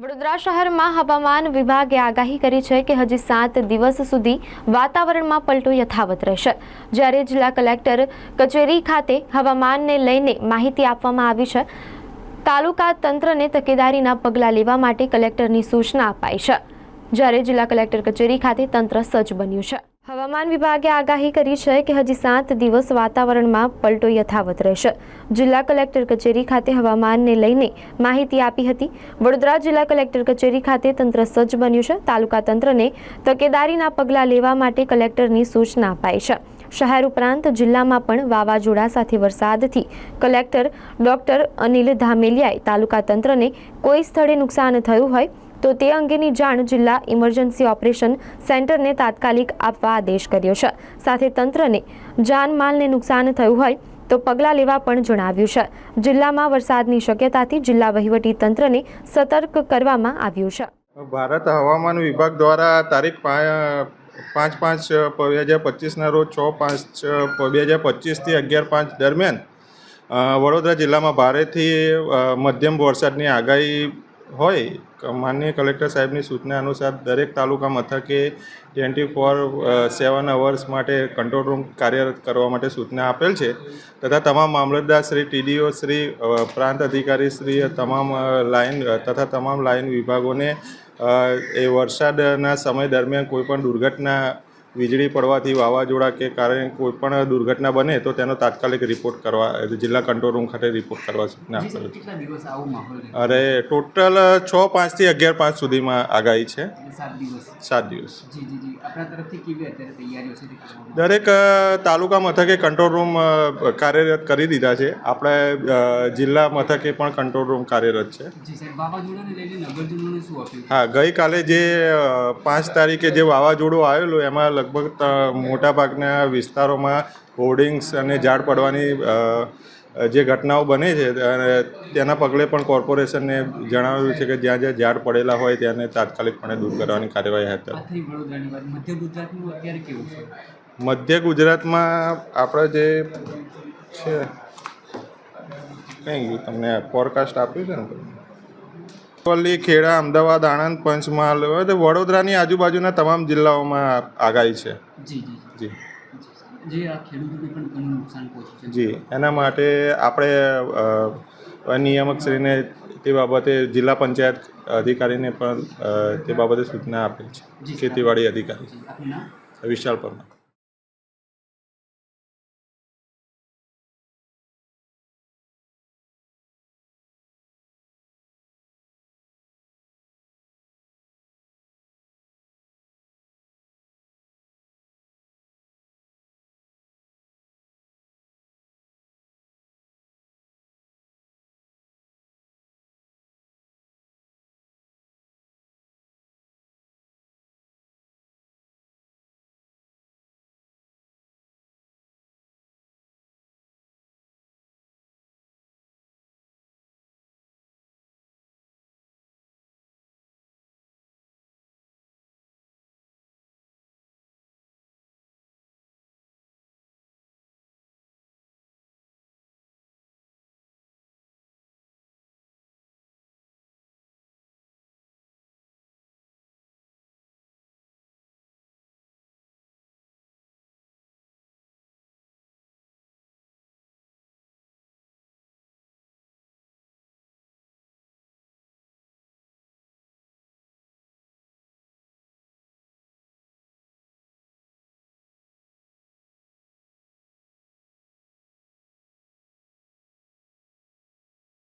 વડોદરા શહેરમાં હવામાન વિભાગે આગાહી કરી છે કે હજી સાત દિવસ સુધી વાતાવરણમાં પલટો યથાવત રહેશે. જ્યારે જિલ્લા કલેક્ટર કચેરી ખાતે હવામાનને લઈને માહિતી આપવામાં આવી છે, તાલુકા તંત્રને તકેદારીના પગલાં લેવા માટે કલેક્ટરની સૂચના અપાઈ છે. જ્યારે જિલ્લા કલેક્ટર કચેરી ખાતે તંત્ર સજ્જ બન્યું છે. હવામાન વિભાગે આગાહી કરી છે કે હજી સાત દિવસ વાતાવરણમાં પલટો યથાવત રહેશે. જિલ્લા કલેક્ટર કચેરી ખાતે હવામાનને લઈને માહિતી આપી હતી. વડોદરા જિલ્લા કલેક્ટર કચેરી ખાતે તંત્ર સજ્જ બન્યું છે. તાલુકા તંત્રને તકેદારીના પગલાં લેવા માટે કલેક્ટરની સૂચના અપાઈ છે. શહેર ઉપરાંત જિલ્લામાં પણ વાવાઝોડા સાથે વરસાદથી કલેક્ટર ડોક્ટર અનિલ ધામેલિયાએ તાલુકા તંત્રને કોઈ સ્થળે નુકસાન થયું હોય તો તે અંગેની જાણ જિલ્લા ઇમરજન્સી ઓપરેશન સેન્ટરને તાત્કાલિક આપવા આદેશ કર્યો છે. સાથે તંત્રને જાનમાલને નુકસાન થયું હોય તો પગલાં લેવા પણ જણાવ્યું છે. જિલ્લામાં વરસાદની શક્યતાથી જિલ્લા વહીવટી તંત્રને સતર્ક કરવામાં આવ્યું છે. ભારત હવામાન વિભાગ દ્વારા તારીખ પાંચ પાંચ, બે હજાર પચીસના રોજ છ પાંચ, બે હજાર પચીસથી અગિયાર પાંચ દરમિયાન વડોદરા જિલ્લામાં ભારેથી મધ્યમ વરસાદની આગાહી હોય માનનીય કલેક્ટર સાહેબની સૂચના અનુસાર દરેક તાલુકા મથકે ટ્વેન્ટી ફોર સેવન અવર્સ માટે કંટ્રોલ રૂમ કાર્યરત કરવા માટે સૂચના આપેલ છે. તથા તમામ મામલતદાર શ્રી, ટીડીઓ શ્રી પ્રાંત અધિકારી શ્રી તમામ લાઇન તથા તમામ લાઇન વિભાગોને એ વરસાદના સમય દરમિયાન કોઈપણ દુર્ઘટના વીજળી પડવાથી વાવાઝોડા કે કારણે કોઈપણ દુર્ઘટના બને તો તેનો તાત્કાલિક રિપોર્ટ કરવા જિલ્લા કંટ્રોલ રૂમ ખાતે રિપોર્ટ કરવા સૂચના આપેલ અરે ટોટલ છ પાંચથી અગિયાર પાંચ સુધીમાં આગાહી છે. સાત દિવસ. દરેક તાલુકા મથકે કંટ્રોલ રૂમ કાર્યરત કરી દીધા છે. આપણે જિલ્લા મથકે પણ કંટ્રોલ રૂમ કાર્યરત છે. હા ગઈકાલે જે પાંચ તારીખે જે વાવાઝોડું આવેલું એમાં લગભગ મોટાભાગના વિસ્તારોમાં હોર્ડિંગ્સ અને ઝાડ પડવાની જે ઘટનાઓ બને છે અને તેના પગલે પણ કોર્પોરેશનને જણાવ્યું છે કે જ્યાં જ્યાં ઝાડ પડેલા હોય ત્યાંને તાત્કાલિકપણે દૂર કરવાની કાર્યવાહી વાત મધ્ય ગુજરાતનું અત્યારે કેવું છે? મધ્ય ગુજરાતમાં આપણે જે છે કંઈ તમને ફોરકાસ્ટ આપ્યું છે ને? પલ્લી ખેડા અમદાવાદ આણંદ પંચમહાલ વડોદરાની આજુબાજુના તમામ જિલ્લાઓમાં આગાહી છે. જી જી જી. એના માટે આપણે નિયામકશ્રીને તે બાબતે જિલ્લા પંચાયત અધિકારીને પણ તે બાબતે સૂચના આપેલ છે. ખેતીવાડી અધિકારી. વિશાલ પરમાર.